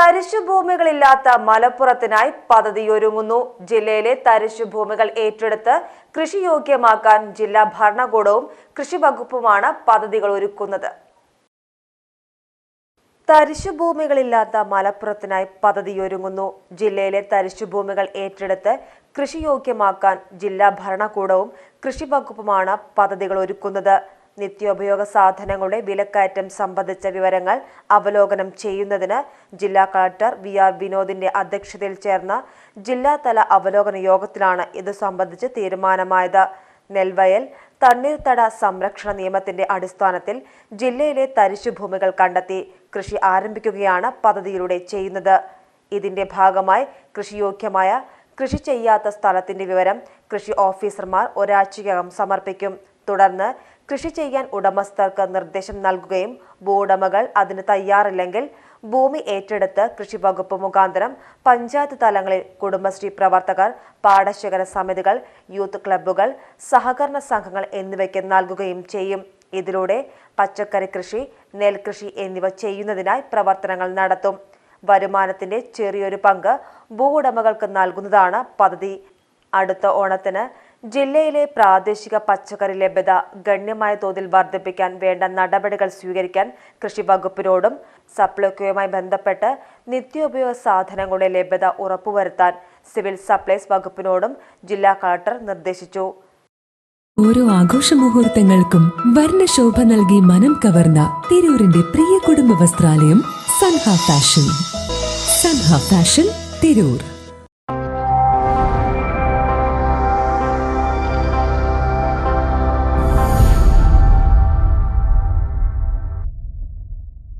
തരിശുഭൂമികളില്ലാത്ത മലപ്പുറത്തിനായി പദ്ധതിയൊരുങ്ങുന്നു. ജില്ലയിലെ തരിശുഭൂമികൾ ഏറ്റെടുത്ത് കൃഷിയോഗ്യമാക്കാൻ ജില്ലാ ഭരണകൂടവും കൃഷി വകുപ്പുമാണ് പദ്ധതികൾ ഒരുക്കുന്നത്. തരിശുഭൂമികളില്ലാത്ത മലപ്പുറത്തിനായി പദ്ധതിയൊരുങ്ങുന്നു. ജില്ലയിലെ തരിശുഭൂമികൾ ഏറ്റെടുത്ത് കൃഷിയോഗ്യമാക്കാൻ ജില്ലാ ഭരണകൂടവും കൃഷി വകുപ്പുമാണ് പദ്ധതികൾ ഒരുക്കുന്നത്. നിത്യോപയോഗ സാധനങ്ങളുടെ വിലക്കയറ്റം സംബന്ധിച്ച വിവരങ്ങൾ അവലോകനം ചെയ്യുന്നതിന് ജില്ലാ കളക്ടർ വി ആർ വിനോദിന്റെ അധ്യക്ഷതയിൽ ചേർന്ന ജില്ലാതല അവലോകന യോഗത്തിലാണ് ഇത് സംബന്ധിച്ച് തീരുമാനമായത്. നെൽവയൽ തണ്ണീർത്തട സംരക്ഷണ നിയമത്തിന്റെ അടിസ്ഥാനത്തിൽ ജില്ലയിലെ തരിശുഭൂമികൾ കണ്ടെത്തി കൃഷി ആരംഭിക്കുകയാണ് പദ്ധതിയിലൂടെ ചെയ്യുന്നത്. ഇതിന്റെ ഭാഗമായി കൃഷിയോഗ്യമായ കൃഷി ചെയ്യാത്ത സ്ഥലത്തിന്റെ വിവരം കൃഷി ഓഫീസർമാർ ഒരാഴ്ചയ്ക്കകം സമർപ്പിക്കും. തുടർന്ന് കൃഷി ചെയ്യാൻ ഉടമസ്ഥർക്ക് നിർദ്ദേശം നൽകുകയും ഭൂവുടമകൾ അതിന് തയ്യാറില്ലെങ്കിൽ ഭൂമി ഏറ്റെടുത്ത് കൃഷി വകുപ്പ് മുഖാന്തരം പഞ്ചായത്ത് തലങ്ങളിൽ കുടുംബശ്രീ പ്രവർത്തകർ പാടശേഖര സമിതികൾ യൂത്ത് ക്ലബ്ബുകൾ സഹകരണ സംഘങ്ങൾ എന്നിവയ്ക്ക് നൽകുകയും ചെയ്യും. ഇതിലൂടെ പച്ചക്കറി കൃഷി നെൽകൃഷി എന്നിവ ചെയ്യുന്നതിനായി പ്രവർത്തനങ്ങൾ നടത്തും. വരുമാനത്തിന്റെ ചെറിയൊരു പങ്ക് ഭൂവുടമകൾക്ക് നൽകുന്നതാണ് പദ്ധതി. അടുത്ത ഓണത്തിന് ജില്ലയിലെ പ്രാദേശിക പച്ചക്കറി ലഭ്യത ഗണ്യമായ തോതിൽ വർദ്ധിപ്പിക്കാൻ വേണ്ട നടപടികൾ സ്വീകരിക്കാൻ കൃഷി വകുപ്പിനോടും സപ്ലൈകോയുമായി ബന്ധപ്പെട്ട് നിത്യോപയോഗ സാധനങ്ങളുടെ ലഭ്യത ഉറപ്പുവരുത്താൻ സിവിൽ സപ്ലൈസ് വകുപ്പിനോടും ജില്ലാ കളക്ടർ നിർദ്ദേശിച്ചു. ഓരോ ആഘോഷ മുഹൂർത്തങ്ങൾക്കും വർണശോഭ നൽകി മനം കവർന്ന തിരൂരിന്റെ പ്രിയ കുടുംബ വസ്ത്രാലയം സൻഹ ഫാഷൻ. സൻഹ ഫാഷൻ തിരൂർ.